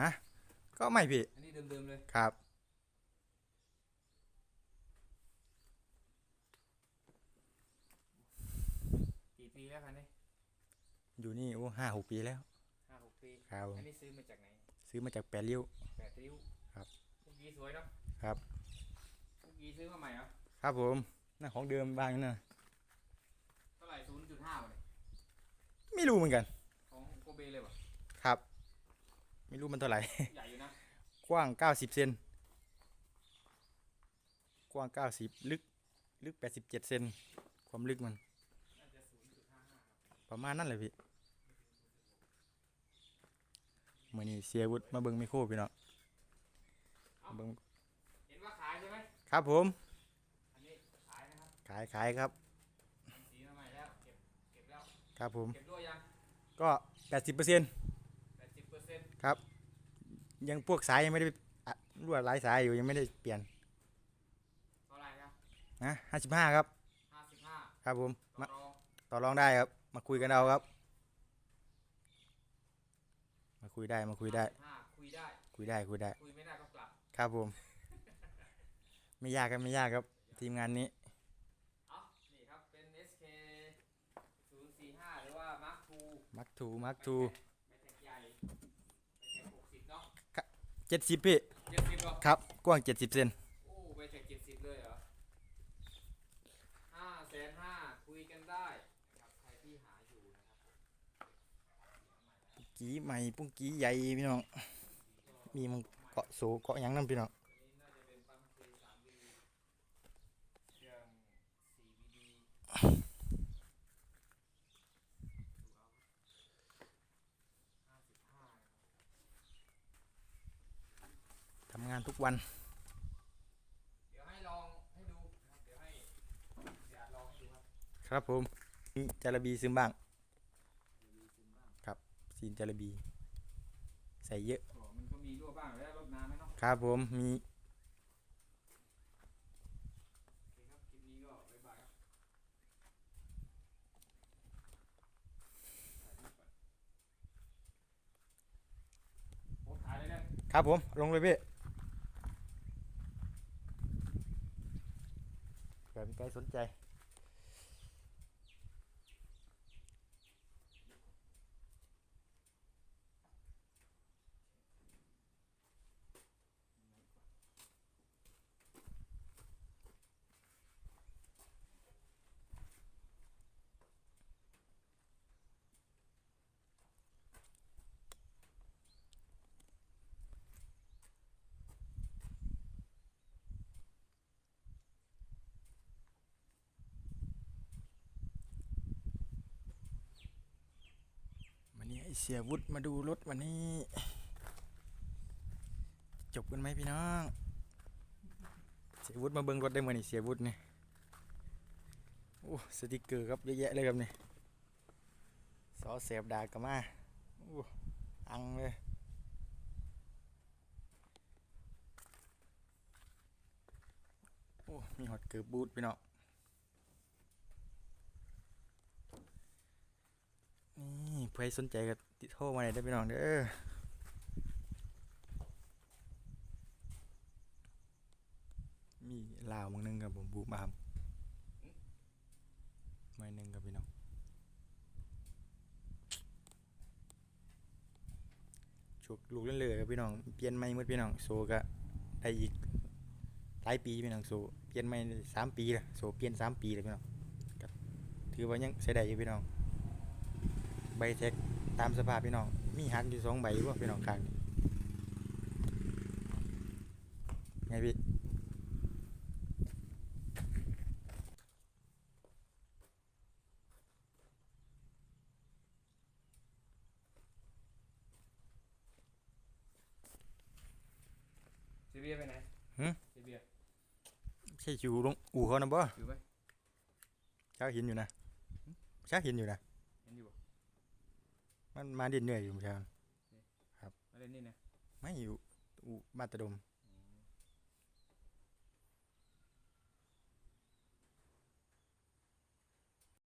ฮะ ก็ไม่พี่ อันนี้เดิมๆเลย ครับ กี่ปีแล้วคันนี้อยู่นี่โอ้ห้าหกปีแล้ว ห้าหกปี ครับ อันนี้ซื้อมาจากไหนซื้อมาจากแปดริ้ว แปดริ้วครับเมื่อกี้สวยเนาะครับ เมื่อกี้ซื้อมาใหม่เหรอ ครับผมนั่นของเดิมบ้างอยู่นะเท่าไหร่ศูนย์จุดห้าเลยไม่รู้เหมือนกัน ของโกเบเลยป่ะครับ ไม่รู้มันเท่าไหร่ ใหญ่อยู่นะกว้างเก้าสิบเซน กว้างเก้าสิบลึก ลึกแปดสิบเจ็ดเซน ความลึกมันน่าจะศูนย์จุดห้าห้าครับประมาณนั้นเลยพี่เมื่อนี้เสียวุฒิมาเบิ่งไมโครพี่เนาะมาเบิ่งเห็นว่าขายใช่ไหมครับผม อันนี้ขายนะครับขายขายครับทำสีมาใหม่แล้วเก็บเก็บแล้วครับผม เก็บด้วยยังก็แปดสิบเปอร์เซ็นต์ ครับ ยังพวกสายยังไม่ได้อะรั่วหลายสายอยู่ยังไม่ได้เปลี่ยนเท่าไหร่ครับนะห้าสิบห้าครับห้าสิบห้าครับผมต่อมารองต่อรองได้ครับ มาคุยกันเอาครับ มาคุยได้มาคุยได้ห้าคุยได้ คุยได้คุยได้ คุยไม่ได้ก็กลับ ครับผม ไม่ยากครับไม่ยากครับ ทีมงานนี้ เอานี่ครับ เป็น SK 045 หรือว่า Mark II มักทูมักทู แบตแท็กใหญ่แบตแท็ก60 เนาะ เจ็ดสิบพี่70เหรอครับ กว้างเจ็ดสิบเซนโอ้แบตแท็ก70เลยเหรอ5แสน5คุยกันได้ครับใครที่หาอยู่นะครับกี้ใหม่ปุ้งกี้ใหญ่พี่น้อง มีมันเกาะโซเกาะหยังนั่นพี่น้อง ตัวนี้น่าจะเป็นปั๊ม K3V เครื่อง 4VD ดูเอา55นะครับ ทำ งานทุกวัน เดี๋ยวให้ลองให้ดูนะครับเดี๋ยวให้เสียลองให้ดูครับครับผมมีจาระบีซึมบ้างมีซึมบ้างซีนจาระบี ใส่เยอะก็มันก็มีรั่วบ้างแล้วรดน้ำไหมเนาะครับผมมีโอเคครับคลิปนี้ก็บ๊ายบายครับถ่ายรูปก่อนโพสต์ถ่ายเลยเนี่ย ครับผมลงเลยพี่ เผื่อมีใครสนใจ เสียวุฒิมาดูรถวันนี้ จบกันไหมพี่น้อง เสียวุฒิมาเบิ่งรถได้เมื่อนี่เสียวุฒินี่ยโอ้สติกเกอร์ครับเยอะแยะเลยครับนี่ซอเสียบดากกมาโอ้อังเลยโอ้มีฮอตเกือบบูทพี่น้อง เพื่อให้สนใจก็ติดโทรมาเลยได้พี่น้องเด้อมีลาวมึงนึงกับผมบูมามไม่นึงกับพี่น้องชุกลูกเล่นเลยกับพี่น้องเปลี่ยนไม่หมดพี่น้องโซก็ได้อีกหลายปีพี่น้องโซเปลี่ยนไม่สามปีละโซเปลี่ยนสามปีเลยพี่น้องถือว่ายังใช้ได้อยู่พี่น้อง บเทคตามสภาพพี่น้อง มีหักอยู่สองใบว่าพี่น้องข้างนี่ไงพี่เซเบียไปไหนหืมเซเบียใช่อยู่ลงอู่เขานะบ่อยู่ไหมเช้าเห็นอยู่นะเช้าเห็นอยู่นะเห็นอยู่บ่ มันมาเด่นเหนื่อยอยู่เช้ามาเล่นนี่นะไม่อยู่อู่มาตรดม